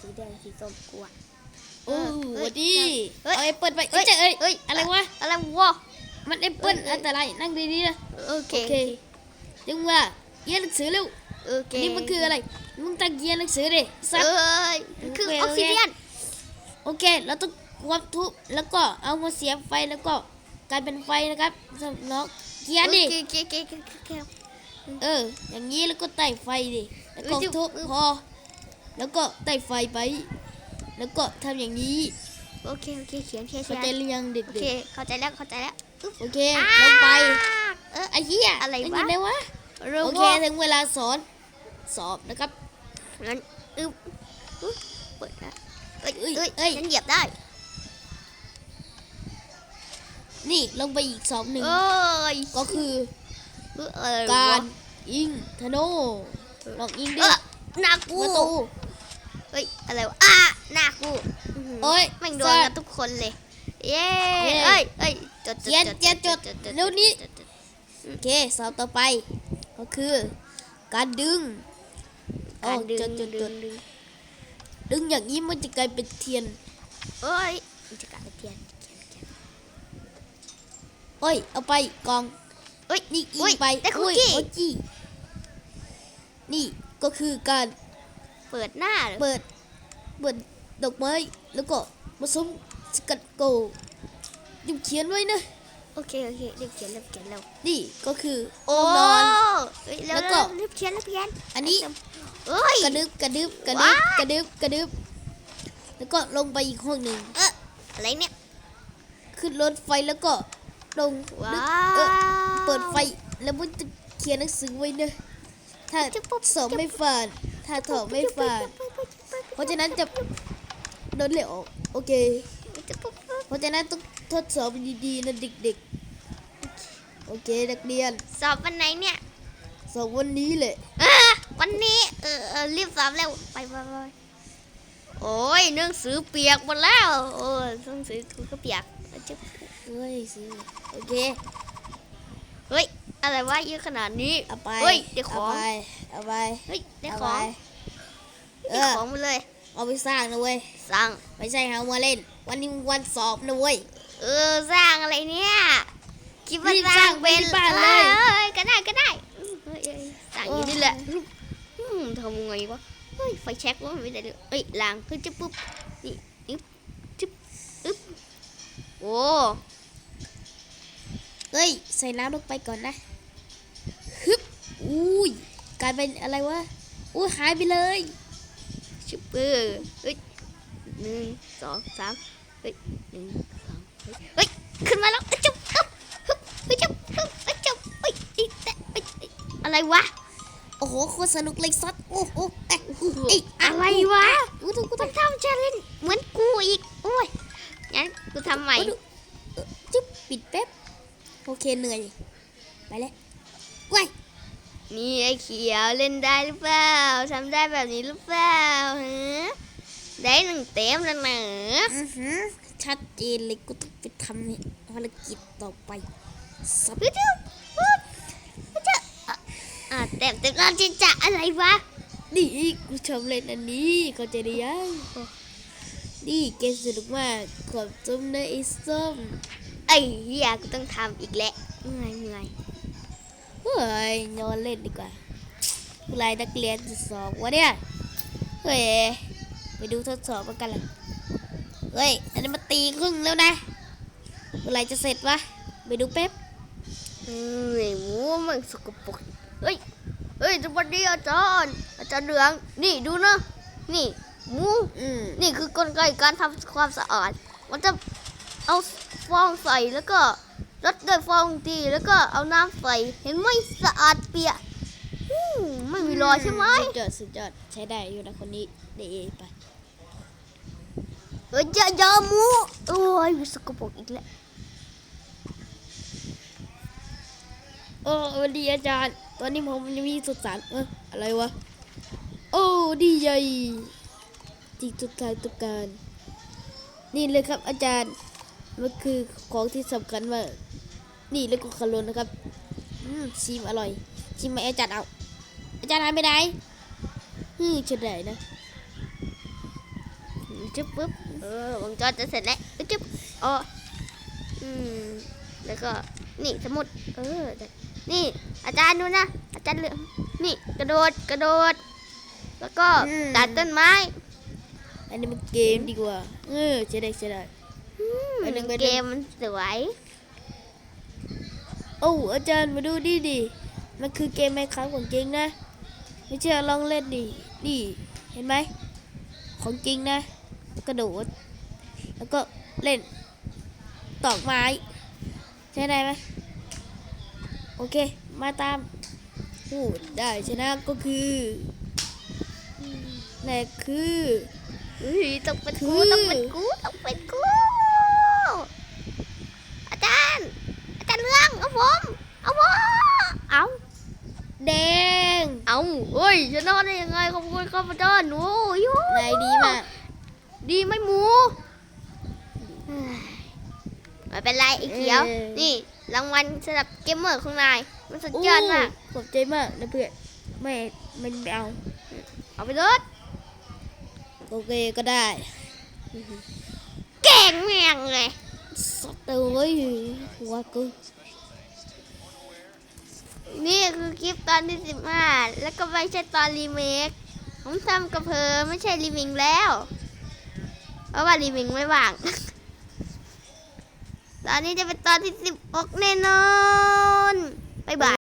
สีแดงสีส้มกลัวโอ้เออหวัดดีเฮ้ยเอาแอปเปิลไปเฮ้เอ้ยยเจ๊เอ้ยเฮ้ยอะไรวะอะไรวะมันแอปเปิลเอ้ยอันตรายนั่งดีๆนะโอเคโอเคยังว่าเรียนหนังสือเร็วโอเคนี่มันคืออะไรมึงตั้งเรียนหนังสือดิสัเอ้ตว์ยมันคือโอเคออกซิเดียนโอเคเราต้องควบทุบแล้วก็เอามาเสียบไฟแล้วก็กลายเป็นไฟนะครับสำหรับน้องเกียร์ดิโอเคโอเคโอเคโอเคโอเคเอออย่างนี้แล้วก็ไต่ไฟดิแล้วก็เอ้ยทุบเอ้ยพอ แล้วก็ไต่ไฟไป แล้วก็ทำอย่างนี้โอเคโอเคเขียนเขียนเข้าเขียนใจหรือยังเด็โอเคกเข้าใจแล้วเข้าใจแล้วอึ๊บๆโอเคอ่าลงไป เออ ไอ้เหี้ยอะไรมันวะยู่ไหนวะเร็วโอเคถึงเวลาสอนสอบนะครับ งั้นอึ๊บอึ๊บเปิดนะเอ้ยเอ้ยเอ้ยเอ้ยฉันเหยียบได้นี่ลงไปอีกสอบหนึ่งเอ้ยก็คือเอ้ยอะไรวะการยิงธนูลองยิงเอดิอหน้ากูประตูเฮ้ย อะไรวะอะหน้ากูอื้อหือโอ้ยแม่งโดนสักัตนว์ทุกคนเลยเย้เย้เอ้ยเอ้ยจดเขียนเขียนจดเร็วนี้จดจดโอเคสอบต่อไป ก็คือ การดึงการดึงจดจดดึจงดดึงดึงอย่างนี้มันจะกลายเป็นเทียนเอ้ยมันจะกลายเป็นเทียนโอ้ยเอาไปกองเอ้ยนี่อุ๊อียไปได้คุกอุ้ยกี้โอ้ยจี้นี่ก็คือการเปิดหน้าเหรอ เปิดเปิดดอกไม้แล้วก็ผสมสกัดโกยุ่งเขียนไว้นะ โอเคโอเคเรียบเขียนเรียบเขียนเร็วนี่ก็คือโอ้ห้องนอนเอ้ยเร็วแล้วก็เร็วรีบเขียนรีบเขียนอันนี้เอ้ยกระดึบกระดึบกระดึว้าบกระดึบกระดึบแล้วก็ลงไปอีกห้องหนึ่งเอออะไรเนี่ยขึ้นรถไฟแล้วก็ลงว้าลึกวเออเปิดไฟแล้วมันจะเขียนหนังสือไว้นะถ้าสอบไม่ผ่านถ้าถอบไม่ผ่าน เพราะฉะนั้นจะโดนเหลวโอเค เพราะฉะนั้นต้องทดสอบดีๆนะเด็กๆ โอเคนักเรียน สอบวันไหนเนี่ย สอบวันนี้แหละอะวันนี้เออเออรีบสอบเร็วไปไปไปโอ้ยหนังสือเปียกหมดแล้วโอ้ยหนังสือกูก็เปียกจะเฮ้ยสิโอเคเฮ้ยอะไรวะเยอะขนาดนี้เอาไปเฮ้ยเดี๋ยวขเอาองไปเอาไปเฮ้ยได้เอาขไปองเอได้อของมาเลย เอาไปสร้างนะเว้ยสั่งไม่ใช่หามาเล่น วันนี้วันสอบนะเว้ย เออสร้างอะไรเนี่ย คิดว่ารีบสสร้าร้างงเป็นไปที่บ้านเลย ออออก็ได้ก็ได้อืมเฮ้ยเอ้ยสร้างอยู่นี่แหละอืมทำไงวะ เฮ้ยไฟแช็กว่าไม่ได้เลยเอ้ยล้างขึ้นจะปุ๊บ นี่อึ๊บจึ๊บอึ๊บโอ้ เฮ้ย ใส่น้ำลงไปก่อนนะฮึบอุ้ยกลายเป็นอะไรวะอุ้ยหายไปเลย ชิบเปอร์เฮ้ยหนึ่งสองสามเฮ้ยหนึ่งสองเฮ้ยเฮ้ยขึ้นมาแล้วเอ้ยจุ๊บอึ๊บฮึบเฮ้ยจุ๊บอึ๊บเฮ้ยจุ๊บเฮ้ยเอ้ยเอ้ยเอ้ยเอ้ยอะไรวะโอ้โหโคตรสนุกเลยซัดโอ้โหเอ๊ะเอ้ยอะไรวะกูต้องกูกูต้ต้อองงทำชาเลนเหมือนกูอีกโอ้ยงั้นกูทำใหม่เอาดูเออจึ๊บปิดแป๊บโอเคเหนื่อยไปแล้วว้าย นี่ไอ้เขียวเล่นได้หรือเปล่าทำได้แบบนี้หรือเปล่าฮะได้หนึ่งเต็มแล้วนะอื้อหือชัดเจนเลยกูต้องไปทำเนี่ยภารกิจต่อไปสับฮึจึ๊บฮึบฮึจึ๊บอะอะเต็มเต็มแล้วจะจะอะไรวะนี่กูชอบเล่นอันนี้เข้าใจหรือยังนี่เกมสนุกมากขอบจุ้มนะไอ้ส้มไอ้เหี้ยกูต้องทำอีกแล้วเมื่อยเมื่อย เฮ้ยนอนเล่นดีกว่าเมื่อไรนักเรียนจะสอบวะเนี่ย เฮ้ย ไปดูทดสอบกันเลยเฮ้ย อันนี้มาตีครึ่งแล้วนะเมื่อไรจะเสร็จวะ ไปดูแป๊บเฮ้ยหมูมันสกปรก เฮ้ย เฮ้ยสวัสดีอาจารย์ อาจารย์เหลือง นี่ดูนะ นี่หมูอืมนี่คือกลไกการทำความสะอาด มันจะเอาฟองใส่แล้วก็ รดด้วยฟองทีแล้วก็เอาน้ำใส่เห็นไหมสะอาดเปียกอืมไม่มีรอยใช่ไหมสุดยอดสุดยอดใช้ได้อยู่นะคนนี้ได้เอไปเฮ้ยอย่าอย่าหมูโอ้ยมีสกปรกอีกแล้วโอ้สวัสดีอาจารย์ ตอนนี้ผมยังมีสุดสารเอออะไรวะ โอ้ดีใหญ่จิตสุดท้ายตุกการ นี่เลยครับอาจารย์ มันคือของที่สำคัญมากนี่เลยกุคารุนนะครับอืมชิมอร่อย ชิมไหมอาจารย์เอา อาจารย์หายไปไหนฮึมเฉยๆนะจึ๊บปึ๊บเออวงจรจะเสร็จแล้วอึ๊บจึ๊บอ๋ออืมแล้วก็นี่สมุดเออนี่อาจารย์ดูนะอาจารย์เหลืองนี่กระโดดกระโดด แล้วก็ตัดต้นไม้ อันนี้มันเกมดีกว่า เออใช่ได้ใช่ได้ อืมไปหนึ่งไปหนึ่งเกมมันสวย โอ้อาจารย์มาดูดิดิ มันคือเกมไมค้าของจริงนะ ไม่เชื่อลองเล่นดิ นี่ เห็นไหม ของจริงนะ กระโดด แล้วก็เล่น ตอกไม้ ใช่ได้ไหม โอเค มาตามพูดได้ชนะก็คือแน่คือเฮ้ยต้องเป็นกูคือต้องเป็นกูต้องเป็นกู อาจารย์ อาจารย์เรื่องเอาผมเอาผมเอา แดง เอาเฮ้ยชนะได้ยังไง ขอบคุณครับอาจารย์โอ้ยโอ้นายดีมาก ดีไหม่หมูเฮ้ยไม่เป็นไรไอ้เขียวเออนี่รางวัลสำหรับเกมเมอร์ของนาย มันสุดยอดมากขอบใจมากนะเพื่อนไม่ไม่ไม่เอา เอาไปรถโอเคก็ได้เก่งแม่งเลยสัตว์เอ้ยหัวกู นี่คือคลิปตอนที่สิบห้าแล้วก็ไม่ใช่ตอนรีเมค ผมทำกระเพอไม่ใช่รีมิงแล้ว เพราะว่ารีมิงไม่ว่าง ตอนนี้จะเป็นตอนที่สิบหกแน่นอน บ๊ายบาย